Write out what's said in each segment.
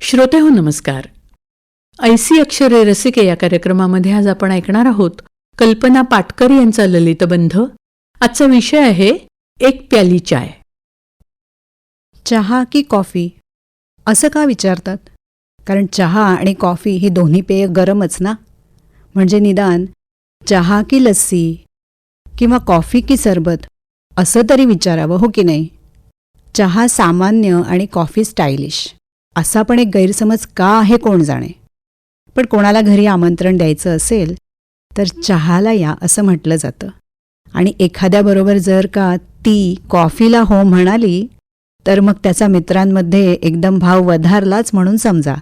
श्रोते हो नमस्कार. ऐसी अक्षरे रसिके या कार्यक्रमामध्ये आज आपण ऐकणार आहोत कल्पना पाटकर यांचा ललितबंध आजचा विषय आहे एक प्याली चाय. चहा की कॉफी? असं का विचारतात? कारण चहा आणि कॉफी ही दोन्ही पेय गरमच ना? म्हणजे निदान चहा की लस्सी किंवा कॉफी की सरबत असं तरी विचारावं हो की नाही? चहा सामान्य आणि कॉफी स्टायलिश. असा पण एक गैरसमज का आहे कोण जाणे? पण कोणाला घरी आमंत्रण द्यायचं असेल तर चहाला या असं म्हटलं जातं. आणि एखाद्याबरोबर जर का ती कॉफीला हो म्हणाली तर मग त्याचा मित्रांमध्ये एकदम भाव वधारलाच म्हणून समजा.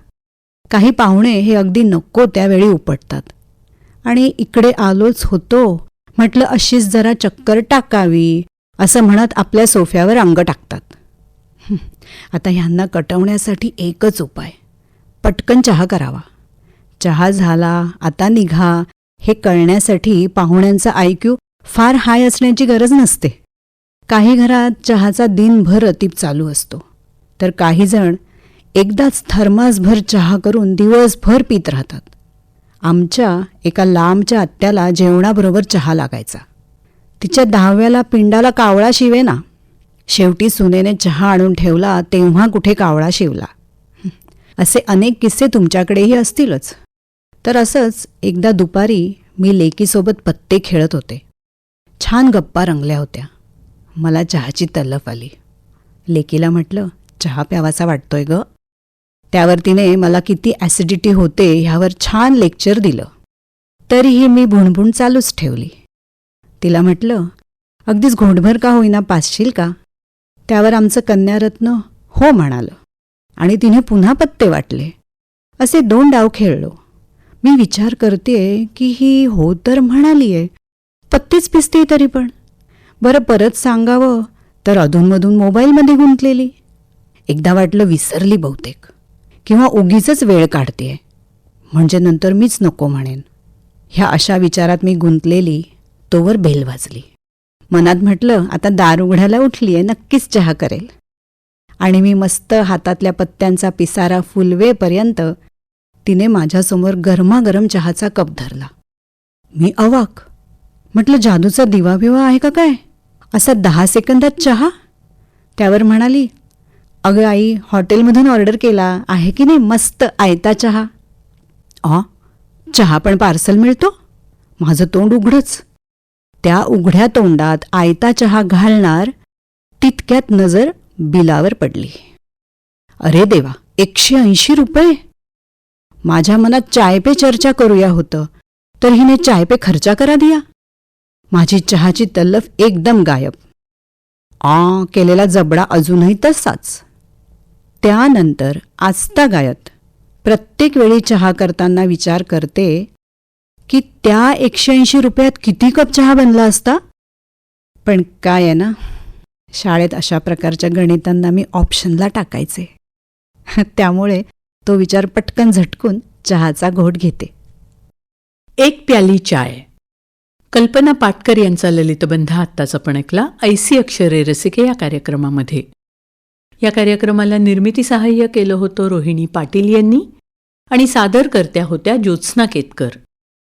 काही पाहुणे हे अगदी नको त्यावेळी उपटतात. आणि इकडे आलोच होतो म्हटलं अशीच जरा चक्कर टाकावी असं म्हणत आपल्या सोफ्यावर अंग टाकतात. आता ह्यांना कटवण्यासाठी एकच उपाय. पटकन चहा करावा. चहा झाला आता निघा. हे कळण्यासाठी पाहुण्यांचा आयक्यू फार हाय असण्याची गरज नसते. काही घरात चहाचा दिनभर अतीप चालू असतो. तर काही जण एकदाच थर्मासभर चहा करून दिवसभर पित राहतात. आमच्या एका लांबच्या आत्याला जेवणाबरोबर चहा लागायचा. तिच्या दहाव्याला पिंडाला कावळा शिवे ना शेवटी सुनेने चहा आणून ठेवला तेव्हा कुठे कावळा शिवला. असे अनेक किस्से तुमच्याकडेही असतीलच. तर असंच एकदा दुपारी मी लेकीसोबत पत्ते खेळत होते. छान गप्पा रंगल्या होत्या. मला चहाची तलफ आली. लेकीला म्हटलं चहा प्यावासा वाटतोय ग. त्यावर तिने मला किती ॲसिडिटी होते ह्यावर छान लेक्चर दिलं. तरीही मी भुणभुण चालूच ठेवली. तिला म्हटलं अगदीच घोटभर का होईना पासशील का? त्यावर आमचं कन्यारत्न हो म्हणालं. आणि तिने पुन्हा पत्ते वाटले. असे दोन डाव खेळलो. मी विचार करतेय की ही हो तर म्हणालीये. पत्तेच पिसते तरी पण. बरं परत सांगावं तर अधूनमधून मोबाईलमध्ये गुंतलेली. एकदा वाटलं विसरली बहुतेक. किंवा उगीच वेळ काढतेय म्हणजे नंतर मीच नको म्हणेन. ह्या अशा विचारात मी गुंतलेली तोवर बेल वाजली. मनात म्हटलं आता दार उघड्याला उठली आहे नक्कीच चहा करेल. आणि मी मस्त हातातल्या पत्त्यांचा पिसारा फुलवेपर्यंत तिने माझ्यासमोर गरमागरम चहाचा कप धरला. मी अवाक. म्हटलं जादूचा दिवा बिवा आहे का काय? असा दहा सेकंदात चहा? त्यावर म्हणाली अगं आई हॉटेलमधून ऑर्डर केला आहे की नाही मस्त आयता चहा? आ? चहा पण पार्सल मिळतो? माझं तोंड उघडच. त्या उघड्या तोंडात आयता चहा घालणार तितक्यात नजर बिलावर पडली. अरे देवा एकशे ऐंशी रुपये? माझ्या मनात चाय पे चर्चा करूया होतं तर हिने चाय पे खर्चा करा दिया. माझी चहाची तल्लफ एकदम गायब. आ केलेला जबडा अजूनही तसाच. त्यानंतर आजतागायत प्रत्येक वेळी चहा करताना विचार करते की त्या एकशे ऐंशी रुपयात किती कप चहा बनला असता? पण काय आहे ना शाळेत अशा प्रकारच्या गणितांना मी ऑप्शनला टाकायचे. त्यामुळे तो विचार पटकन झटकून चहाचा घोट घेते. एक प्याली चाय. कल्पना पाटकर यांचा ललितबंध आत्ताच आपण ऐकला ऐसी अक्षरे रसिके या कार्यक्रमामध्ये. या कार्यक्रमाला निर्मिती सहाय्य केलं होतं रोहिणी पाटील यांनी आणि सादरकर्त्या होत्या ज्योत्स्ना केतकर.